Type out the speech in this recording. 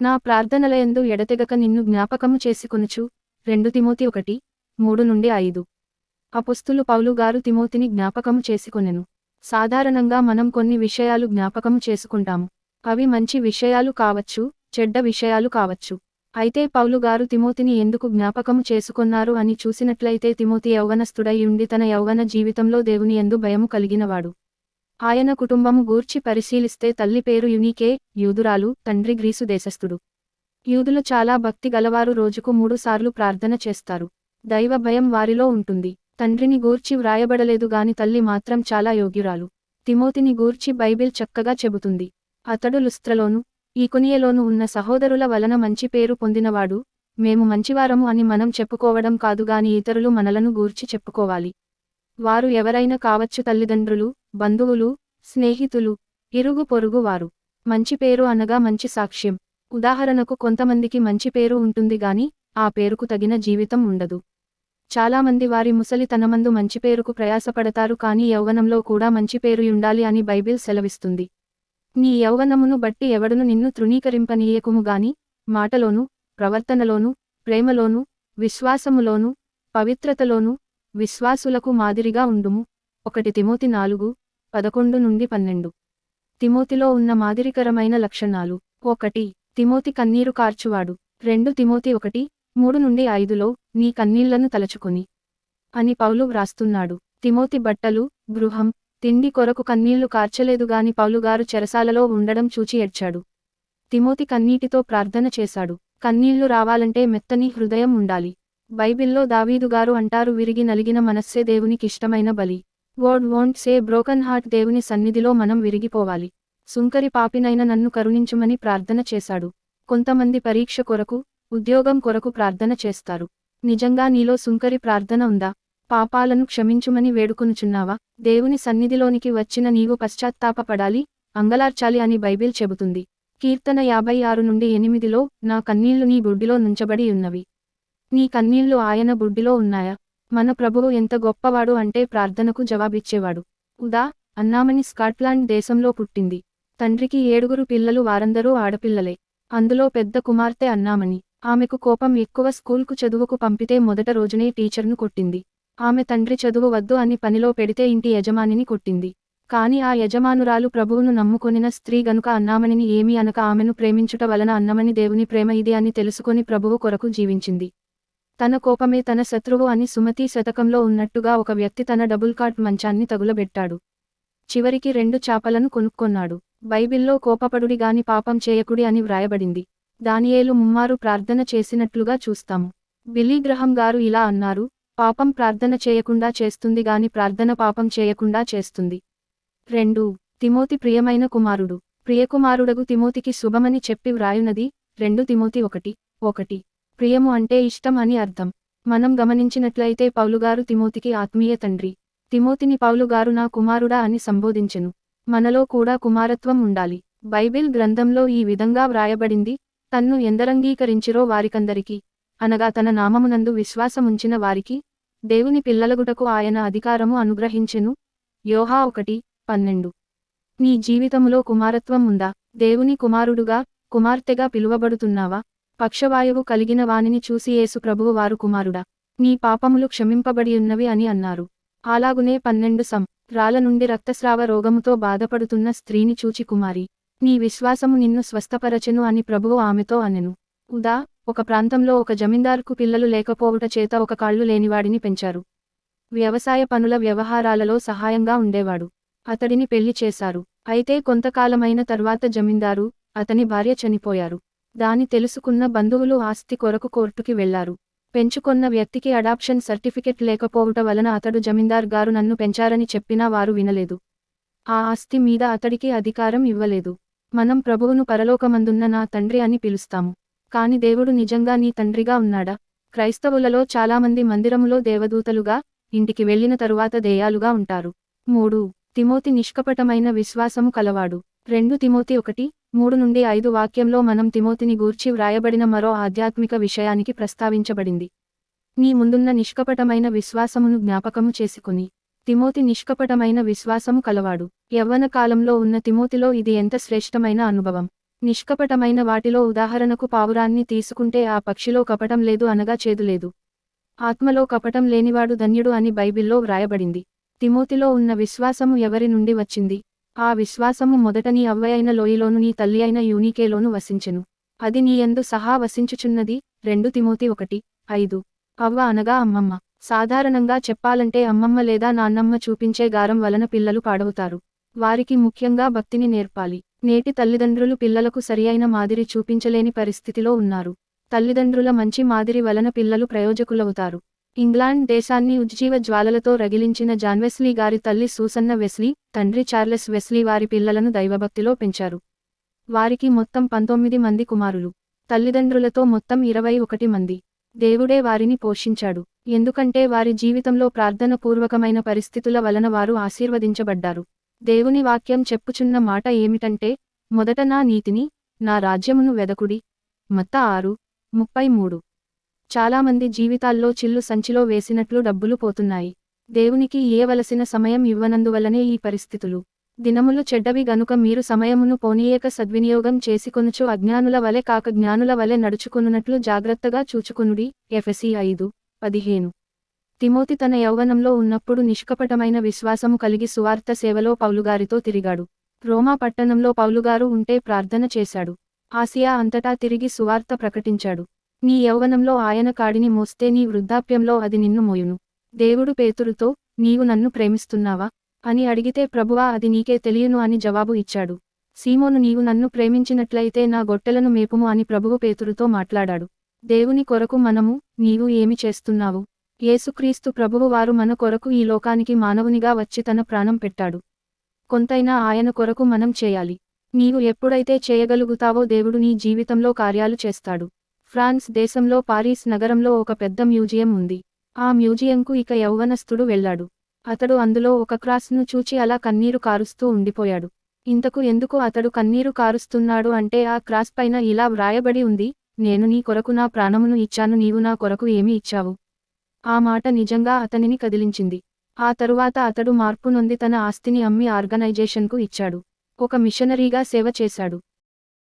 నా ప్రార్థనలయందు ఎడతెగక నిన్ను జ్ఞాపకము చేసుకొనుచు. రెండు తిమోతి ఒకటి మూడు నుండి ఐదు. అపుస్తులు పౌలు గారు తిమోతిని జ్ఞాపకము చేసుకొనెను. సాధారణంగా మనం కొన్ని విషయాలు జ్ఞాపకము చేసుకుంటాము. అవి మంచి విషయాలు కావచ్చు చెడ్డ విషయాలు కావచ్చు. అయితే పౌలు గారు తిమోతిని ఎందుకు జ్ఞాపకము చేసుకొన్నారు అని చూసినట్లయితే తిమోతి యౌవనస్థుడై ఉండి తన యౌవన జీవితంలో దేవుని ఎందు భయము కలిగినవాడు. ఆయన కుటుంబము గూర్చి పరిశీలిస్తే తల్లి పేరు యునీకే యూదురాలు తండ్రి గ్రీసు దేశస్థుడు. యూదులు చాలా భక్తి గలవారు రోజుకు మూడుసార్లు ప్రార్థన చేస్తారు. దైవ భయం వారిలో ఉంటుంది. తండ్రిని గూర్చి వ్రాయబడలేదు గాని తల్లి మాత్రం చాలా యోగ్యురాలు. తిమోతిని గూర్చి బైబిల్ చక్కగా చెబుతుంది. అతడు లుస్త్రలోను ఈకునియలోను ఉన్న సహోదరుల వలన మంచి పేరు పొందినవాడు. మేము మంచివారము అని మనం చెప్పుకోవడం కాదుగాని ఇతరులు మనలను గూర్చి చెప్పుకోవాలి. వారు ఎవరైనా కావచ్చు తల్లిదండ్రులు బంధువులు స్నేహితులు ఇరుగు పొరుగు వారు. మంచి పేరు అనగా మంచి సాక్ష్యం. ఉదాహరణకు కొంతమందికి మంచి పేరు ఉంటుంది గాని ఆ పేరుకు తగిన జీవితం ఉండదు. చాలామంది వారి ముసలితనమందు మంచి పేరుకు ప్రయాసపడతారు కానీ యౌవనంలో కూడా మంచి పేరుయుండాలి అని బైబిల్ సెలవిస్తుంది. నీ యౌవనమును బట్టి ఎవడును నిన్ను తృణీకరింపనీయకుము గాని మాటలోను ప్రవర్తనలోను ప్రేమలోను విశ్వాసములోను పవిత్రతలోను విశ్వాసులకు మాదిరిగా ఉండుము. ఒకటి తిమోతి నాలుగు పదకొండు నుండి పన్నెండు. తిమోతిలో ఉన్న మాదిరికరమైన లక్షణాలు. ఒకటి తిమోతి కన్నీరు కార్చువాడు. రెండు తిమోతి ఒకటి మూడు నుండి ఐదులో నీ కన్నీళ్ళను తలచుకొని అని పౌలు వ్రాస్తున్నాడు. తిమోతి బట్టలు గృహం తిండి కొరకు కన్నీళ్ళు కార్చలేదుగాని పౌలుగారు చెరసాలలో ఉండడం చూచి ఏడ్చాడు. తిమోతి కన్నీటితో ప్రార్థన చేశాడు. కన్నీళ్ళు రావాలంటే మెత్తని హృదయం ఉండాలి. బైబిల్లో దావీదుగారు అంటారు విరిగి నలిగిన మనస్సే దేవునికిష్టమైన బలి. God won't say broken heart దేవుని సన్నిధిలో మనం విరిగిపోవాలి. సుంకరి పాపినైన నన్ను కరుణించుమని ప్రార్థన చేశాడు. కొంతమంది పరీక్ష కొరకు ఉద్యోగం కొరకు ప్రార్థన చేస్తారు. నిజంగా నీలో సుంకరి ప్రార్థన ఉందా? పాపాలను క్షమించుమని వేడుకునుచున్నావా? దేవుని సన్నిధిలోనికి వచ్చిన నీవు పశ్చాత్తాపపడాలి అంగలార్చాలి అని బైబిల్ చెబుతుంది. కీర్తన యాభై ఆరు నుండి ఎనిమిదిలో నా కన్నీళ్ళు నీ బుడ్డిలో నుంచబడి ఉన్నవి. నీ కన్నీళ్ళు ఆయన బుడ్డిలో ఉన్నాయా? మన ప్రభువు ఎంత గొప్పవాడు అంటే ప్రార్థనకు జవాబిచ్చేవాడు. ఉదా అన్నామని స్కాట్లాండ్ దేశంలో పుట్టింది. తండ్రికి ఏడుగురు పిల్లలు వారందరూ ఆడపిల్లలే. అందులో పెద్ద కుమార్తె అన్నామని. ఆమెకు కోపం ఎక్కువ స్కూల్కు చదువుకు పంపితే మొదట రోజునే టీచర్ను కొట్టింది. ఆమె తండ్రి చదువు వద్దు అని పనిలో పెడితే ఇంటి యజమానిని కొట్టింది. కాని ఆ యజమానురాలు ప్రభువును నమ్ముకొనిన స్త్రీ గనుక అన్నామనిని ఏమీ అనక ఆమెను ప్రేమించుట వలన అన్నమని దేవుని ప్రేమ ఇది అని తెలుసుకొని ప్రభువు కొరకు జీవించింది. తన కోపమే తన శత్రువు అని సుమతి శతకంలో ఉన్నట్టుగా ఒక వ్యక్తి తన డబుల్ కాట్ మంచాన్ని తగులబెట్టాడు. చివరికి రెండు చాపలను కొనుక్కొన్నాడు. బైబిల్లో కోపపడుడి గాని పాపం చేయకుడి అని వ్రాయబడింది. దానియేలు ముమ్మారు ప్రార్థన చేసినట్లుగా చూస్తాము. బిలీగ్రహం గారు ఇలా అన్నారు పాపం ప్రార్థన చేయకుండా చేస్తుంది గాని ప్రార్థన పాపం చేయకుండా చేస్తుంది. రెండు తిమోతి ప్రియమైన కుమారుడు. ప్రియకుమారుడగు తిమోతికి శుభమని చెప్పి వ్రాయునది రెండు తిమోతి ఒకటి ఒకటి. ప్రియము అంటే ఇష్టం అని అర్థం. మనం గమనించినట్లయితే పౌలుగారు తిమోతికి ఆత్మీయ తండ్రి. తిమోతిని పౌలుగారు నా కుమారుడా అని సంబోధించెను. మనలో కూడా కుమారత్వం ఉండాలి. బైబిల్ గ్రంథంలో ఈ విధంగా వ్రాయబడింది తన్ను ఎందరంగీకరించిరో వారికందరికీ అనగా తన నామమునందు విశ్వాసముంచిన వారికి దేవుని పిల్లలగుటకు ఆయన అధికారము అనుగ్రహించెను. యోహా ఒకటి పన్నెండు. నీ జీవితములో కుమారత్వం ఉందా? దేవుని కుమారుడుగా కుమార్తెగా పిలువబడుతున్నావా? పక్షవాయువు కలిగిన వానిని చూసి యేసు ప్రభువు వారు కుమారుడా నీ పాపములు క్షమింపబడి ఉన్నవి అని అన్నారు. అలాగునే పన్నెండు సం. రాల నుండి రక్తస్రావ రోగముతో బాధపడుతున్న స్త్రీని చూచి కుమారి నీ విశ్వాసము నిన్ను స్వస్థపరచెను అని ప్రభువు ఆమెతో అనెను. ఉదా ఒక ప్రాంతంలో ఒక జమీందారుకు పిల్లలు లేకపోవుట చేత ఒక కాళ్ళు లేనివాడిని పెంచారు. వ్యవసాయ పనుల వ్యవహారాలలో సహాయంగా ఉండేవాడు. అతడిని పెళ్ళి చేశారు. అయితే కొంతకాలమైన తర్వాత జమీందారు అతని భార్య చనిపోయారు. దాని తెలుసుకున్న బంధువులు ఆస్తి కొరకు కోర్టుకి వెళ్ళారు. పెంచుకొన్న వ్యక్తికి అడాప్షన్ సర్టిఫికెట్ లేకపోవుట వలన అతడు జమీందార్ గారు నన్ను పెంచారని చెప్పినా వారు వినలేదు. ఆ ఆస్తి మీద అతడికి అధికారం ఇవ్వలేదు. మనం ప్రభువును పరలోకమందున్న నా తండ్రి అని పిలుస్తాము. కాని దేవుడు నిజంగా నీ తండ్రిగా ఉన్నాడా? క్రైస్తవులలో చాలామంది మందిరములో దేవదూతలుగా ఇంటికి వెళ్ళిన తరువాత దేయాలుగా ఉంటారు. మూడు. తిమోతి నిష్కపటమైన విశ్వాసము కలవాడు. రెండు తిమోతి ఒకటి మూడు నుండి ఐదు వాక్యంలో మనం తిమోతిని గూర్చి వ్రాయబడిన మరో ఆధ్యాత్మిక విషయానికి ప్రస్తావించబడింది. నీ ముందున్న నిష్కపటమైన విశ్వాసమును జ్ఞాపకము చేసుకుని తిమోతి నిష్కపటమైన విశ్వాసము కలవాడు. యవ్వన కాలంలో ఉన్న తిమోతిలో ఇది ఎంత శ్రేష్టమైన అనుభవం. నిష్కపటమైన వాటిలో ఉదాహరణకు పావురాన్ని తీసుకుంటే ఆ పక్షిలో కపటం లేదు అనగా చేదు లేదు. ఆత్మలో కపటం లేనివాడు ధన్యుడు అని బైబిల్లో వ్రాయబడింది. తిమోతిలో ఉన్న విశ్వాసము ఎవరి నుండి వచ్చింది? ఆ విశ్వాసము మొదట నీ అవ్వయైన లోయలోను నీ తల్లి అయిన యూనికేలోను వసించెను. అది నీ యందు సహా వసించుచున్నది. రెండు తిమోతి ఒకటి. ఐదు. అవ్వ అనగా అమ్మమ్మ. సాధారణంగా చెప్పాలంటే అమ్మమ్మ లేదా నాన్నమ్మ చూపించే గారం వలన పిల్లలు పాడవుతారు. వారికి ముఖ్యంగా భక్తిని నేర్పాలి. నేటి తల్లిదండ్రులు పిల్లలకు సరియైన మాదిరి చూపించలేని పరిస్థితిలో ఉన్నారు. తల్లిదండ్రుల మంచి మాదిరి వలన పిల్లలు ప్రయోజకులవుతారు. ఇంగ్లాండ్ దేశాన్ని ఉజ్జీవ జ్వాలలతో రగిలించిన జాన్వెస్లీ గారి తల్లి సూసన్న వెస్లీ తండ్రి చార్లెస్ వెస్లీ వారి పిల్లలను దైవభక్తిలో పెంచారు. వారికి మొత్తం పంతొమ్మిది మంది కుమారులు. తల్లిదండ్రులతో మొత్తం ఇరవై ఒకటి మంది. దేవుడే వారిని పోషించాడు. ఎందుకంటే వారి జీవితంలో ప్రార్థన పూర్వకమైన పరిస్థితుల వలన వారు ఆశీర్వదించబడ్డారు. దేవుని వాక్యం చెప్పుచున్న మాట ఏమిటంటే మొదట నా నీతిని నా రాజ్యమును వెదకుడి. మత్త ఆరు ముప్పై మూడు. చాలామంది జీవితాల్లో చిల్లు సంచిలో వేసినట్లు డబ్బులు పోతున్నాయి. దేవునికి ఇయ్యవలసిన సమయం ఇవ్వనందువలనే ఈ పరిస్థితులు. దినములు చెడ్డవి గనుక మీరు సమయమును పోనీయక సద్వినియోగం చేసుకొనుచు అజ్ఞానుల వలె కాక జ్ఞానుల వలె నడుచుకొనున్నట్లు జాగ్రత్తగా చూచుకొనుడి. ఎఫ్ఎసి ఐదు పదిహేను. తిమోతి తన యౌవనంలో ఉన్నప్పుడు నిష్కపటమైన విశ్వాసము కలిగి సువార్త సేవలో పౌలుగారితో తిరిగాడు. రోమా పట్టణంలో పౌలుగారు ఉంటే ప్రార్థన చేశాడు. ఆసియా అంతటా తిరిగి సువార్త ప్రకటించాడు. నీ యౌవనంలో ఆయన కాడిని మోస్తే నీ వృద్ధాప్యంలో అది నిన్ను మోయును. దేవుడు పేతురుతో నీవు నన్ను ప్రేమిస్తున్నావా? అని అడిగితే ప్రభువా అది నీకే తెలియను అని జవాబు ఇచ్చాడు. సీమోను నీవు నన్ను ప్రేమించినట్లయితే నా గొట్టెలను మేపుము అని ప్రభువు పేతురుతో మాట్లాడాడు. దేవుని కొరకు మనము నీవు ఏమి చేస్తున్నావు? యేసుక్రీస్తు ప్రభువు వారు మన కొరకు ఈ లోకానికి మానవునిగా వచ్చి తన ప్రాణం పెట్టాడు. కొంతైనా ఆయన కొరకు మనం చేయాలి. నీవు ఎప్పుడైతే చేయగలుగుతావో దేవుడు నీ జీవితంలో కార్యాలు చేస్తాడు. ఫ్రాన్స్ దేశంలో పారీస్ నగరంలో ఒక పెద్ద మ్యూజియం ఉంది. ఆ మ్యూజియంకు ఇక యౌవనస్తుడు వెళ్ళాడు. అతడు అందులో ఒక క్రాస్ను చూచి అలా కన్నీరు కారుస్తూ ఉండిపోయాడు. ఇంతకు ఎందుకు అతడు కన్నీరు కారుస్తున్నాడు అంటే ఆ క్రాస్ పైన ఇలా వ్రాయబడి ఉంది నేను నీ కొరకు నా ప్రాణమును ఇచ్చాను నీవు నా కొరకు ఏమి ఇచ్చావు? ఆ మాట నిజంగా అతనిని కదిలించింది. ఆ తరువాత అతడు మార్పు నొంది తన ఆస్తిని అమ్మి ఆర్గనైజేషన్కు ఇచ్చాడు. ఒక మిషనరీగా సేవ చేశాడు.